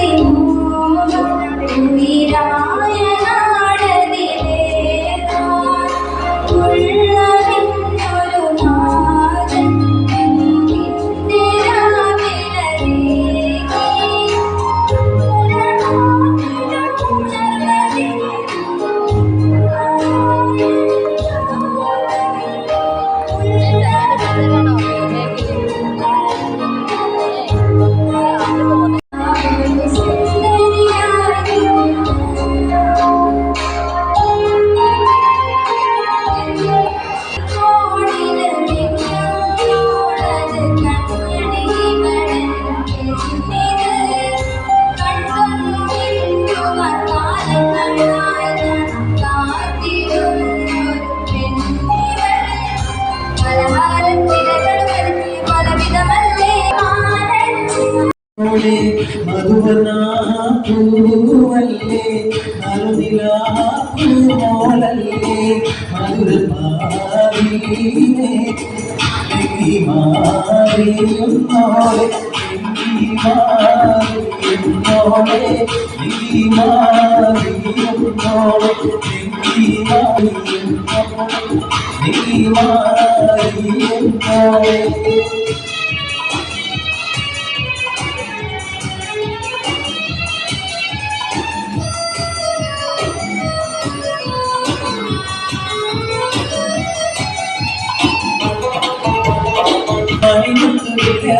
You. ോടെ മധുവനാ പൂവല്ലേ നറുനിലാ പൂമോളല്ലേ മധുരപാരീനെ മാറിയുന്നോളെ മാറിയുന്നോളെ മാറിയുന്നോളെ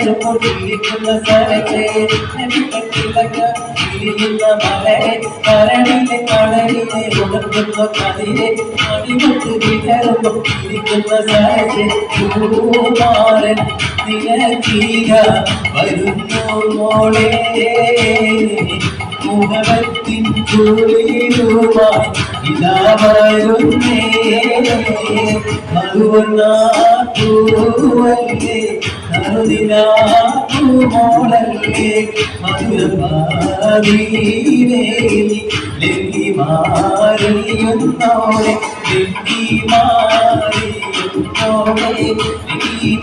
മാറിയുന്നോളെ ിരിക്കുന്ന സ്ഥലത്തെ ഇരിക്കുന്ന മലരെ കരണിലെ കളരിലെ ഉണർത്തുന്ന കതിരെ അടിമുട്ട് വിതറുമ്പോൾ ഇരിക്കുന്ന സ്ഥലത്തെ പൂമാരൻ നിലക്കീക വരുന്നു മോളെ മുഖത്തിൻ കുളിരുമായി ഇതാ വരുന്നേ മധുവന്നാൂവല്ലേ കരുതിനാമോളല്ലേ മധുരപാതീരേ ലെങ്കി മാറിയുന്നോളെ ലെങ്കി മാറിയുന്നോളെ ലെങ്കി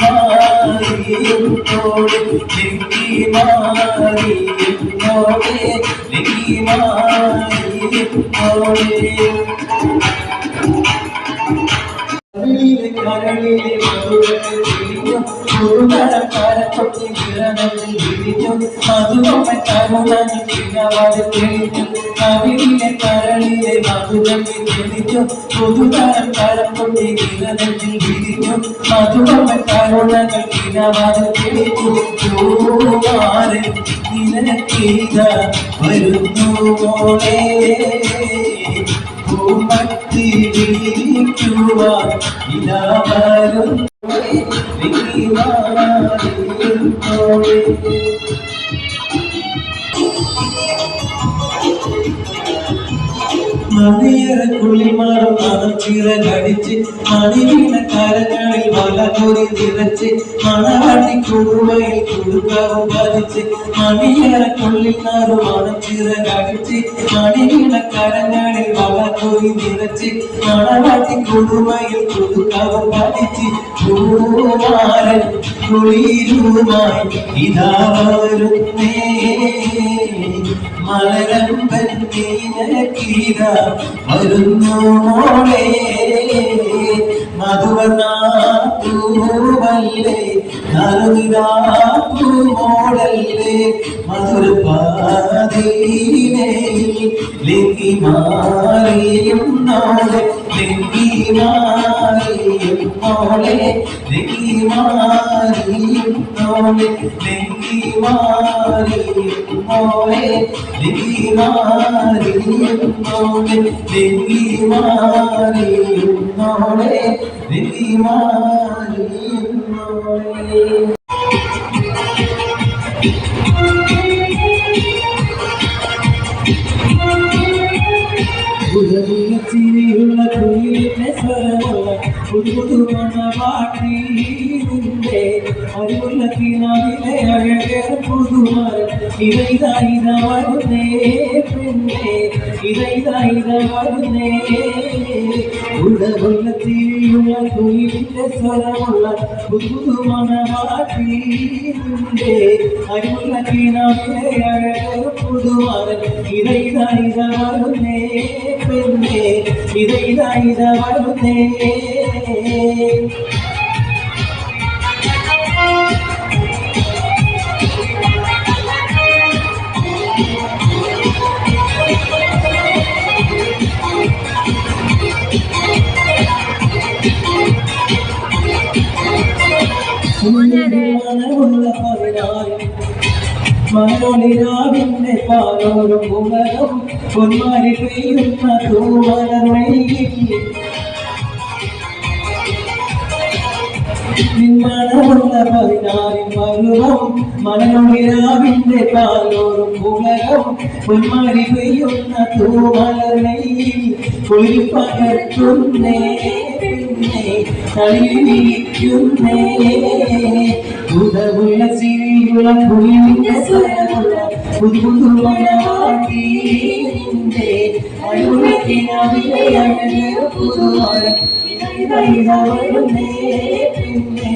മാറിയുന്നോളെ ലെങ്കി മാറിയുന്നോളെ ലെങ്കി മാറിയുന്നോളെ കരളിലെ കരളിലെ മധുരത്തിൽ വിരിഞ്ഞു കുറുനരക്കാരത്തൊട്ടി വിരനത്തിൽ വിരിഞ്ഞു മധുരമ കരുണനി പിന്നവാട് തെളിഞ്ഞു കവിളിലെ കരളിലെ മധുരത്തിൽ തെളിഞ്ഞു പുതുതരക്കാരത്തൊട്ടി വിരനത്തിൽ വിരിഞ്ഞു. മധുരമ കരുണകൾ പിന്നവാട് തെളിഞ്ഞു പൂവാരൻ നിനക്കീത വരുന്നു മോളേ. പൂമത്തി വിരിക്കുവാൻ ഇതാ വരും മണിയറക്കുള്ളിൽ മാറും മണം ചിറകടിച്ച് മണിവീണ കരങ്ങളിൽ വല കോരി നിറച്ച് മണവാട്ടി കുറുവയിൽ കുടുക്കാവും പതിച്ച്. മണിയറക്കുള്ളിൽ മാറും മണം ചിറകടിച്ച് മണിവീണ കരങ്ങളിൽ വല കോരി നിറച്ച് മണവാട്ടി കുറുവയിൽ കുടുക്കാവും പതിച്ച്. പൂമാരൻ കുളിരുമായി ഇതാ വരുന്നേ. മലരമ്പൻ നീനക്കീത വരുന്നു മോളെ മധുവനാത്തൂവല്ലേ ലിംഗി മാറിയും നോളെ ലിംഗി മാറിയും നോളെ ലിംഗി മാറിയും നോളെ ലിംഗി മാറിയും മോളെ ലിംഗി മാറിയും നോളെ ലിംഗി മാറിയും നോളെ ലിംഗി മാറിയും നോളെ ചിരിയുള്ള കുയിലിന്റെ സ്വരമുള്ള പുതുപുതുമണ പാട്ടിന്റെ അറിവുള്ള കിനാവിലെ അഴകേ പുതുമരം ഇതാ ഇതാ വരുന്നേ പെണ്ണേ ഇതാ ഇതാ വരുന്നേ ഉടവുള്ള ചിരിയുള്ള കുയിലിന്റെ സ്വരമുള്ള പുതുപുതുമണ പാട്ടിന്റെ അറിവുള്ള കിനാവിലെ അഴകേ പുതുമാരൻ ഇത ഇത ഇത വരുന്നേ പെണ്ണേ ഇത ഇത ഇത വരുന്നേ മലൊളിരാവിന്റെ പാലോരും ഉലകം പൊന്മാരി പെയ്യുന്ന തൂമലമയിൽ നിന്മണമുള്ള പതിനാറിൻ പരുവം മലൊളിരാവിന്റെ പാലോരും ഉലകം പൊന്മാരി പെയ്യുന്ന തൂമലമയിൽ കുളിർ பின்னே தள்ளி நிற்குமே உதவுள்ள சிறியுள்ள புரிந்த புது புது மனவாட்டி அழுகினாவிலே அழகிய புதுவாய் இதைதாயிதவளுமே பின்னே